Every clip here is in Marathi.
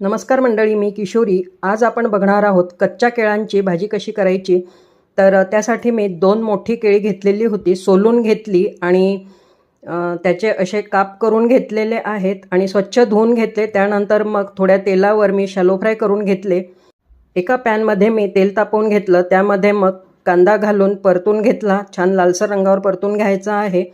नमस्कार मंडळी मी किशोरी. आज आपण बघणार आहोत कच्च्या केळांची भाजी कशी करायची? तर त्यासाठी मी दोन मोठी केळी घेतलेली होती सोलून घेतली आणि त्याचे असे काप करून घेतलेले आहेत आणि स्वच्छ धुवून घेतले. त्यानंतर मग थोड्या तेलावर मी शॅलो फ्राय करून घेतले. एका पॅनमध्ये मी तेल तापवून घेतलं. त्यामध्ये मग कांदा घालून परतून घेतला. छान लालसर रंगावर परतून घ्यायचा आहे.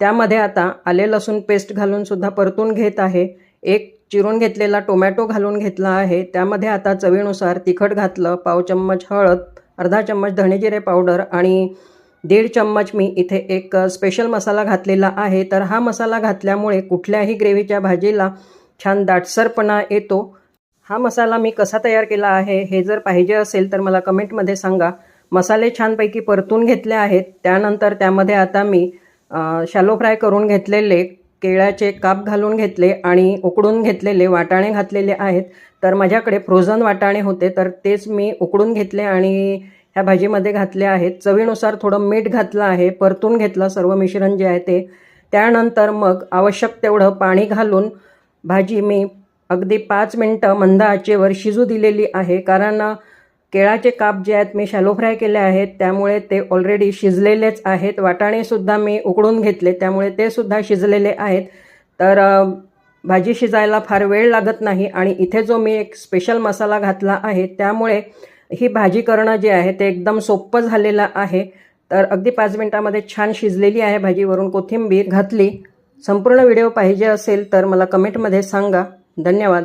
त्यामध्ये आता आले लसूण पेस्ट घालून सुद्धा परतून घेत आहे. एक चिरून घेतलेला टोमॅटो घालून घेतला आहे. त्यामध्ये आता चवीनुसार तिखट घातलं पाव चम्मच हळद अर्धा चम्मच धणेजिरे पावडर आणि दीड चम्मच मी इथे एक स्पेशल मसाला घातलेला आहे. तर हा मसाला घातल्यामुळे कुठल्याही ग्रेव्हीच्या भाजीला छान दाटसरपणा येतो. हा मसाला मी कसा तयार केला आहे हे जर पाहिजे असेल तर मला कमेंटमध्ये सांगा. मसाले छानपैकी परतून घेतले आहेत. त्यानंतर त्यामध्ये आता मी शॅलो फ्राय करून घेतलेले केळ्याचे काप घालून घेतले आणि उकडून घेतलेले वाटाणे घातलेले आहेत. तर माझ्याकडे फ्रोझन वाटाणे होते तर तेच मी उकडून घेतले आणि ह्या भाजीमध्ये घातले आहेत. चवीनुसार थोडं मीठ घातलं आहे परतून घेतलं सर्व मिश्रण जे आहे ते. त्यानंतर मग आवश्यक तेवढं पाणी घालून भाजी मी अगदी पाच मिनटं मंद आचेवर शिजू दिलेली आहे. कारण केळाचे काप जे आहेत मी शॅलो फ्राय केले आहेत त्यामुळे ते ऑलरेडी शिजलेलेच आहेत. वाटाणेसुद्धा मी उकडून घेतले त्यामुळे ते सुद्धा शिजलेले आहेत. तर भाजी शिजायला फार वेळ लागत नाही आणि इथे जो मी एक स्पेशल मसाला घातला आहे त्यामुळे ही भाजी करणं जे आहे ते एकदम सोपं झालेलं आहे. तर अगदी पाच मिनटामध्ये छान शिजलेली आहे भाजीवरून कोथिंबीर घातली. संपूर्ण व्हिडिओ पाहिजे असेल तर मला कमेंटमध्ये सांगा. धन्यवाद.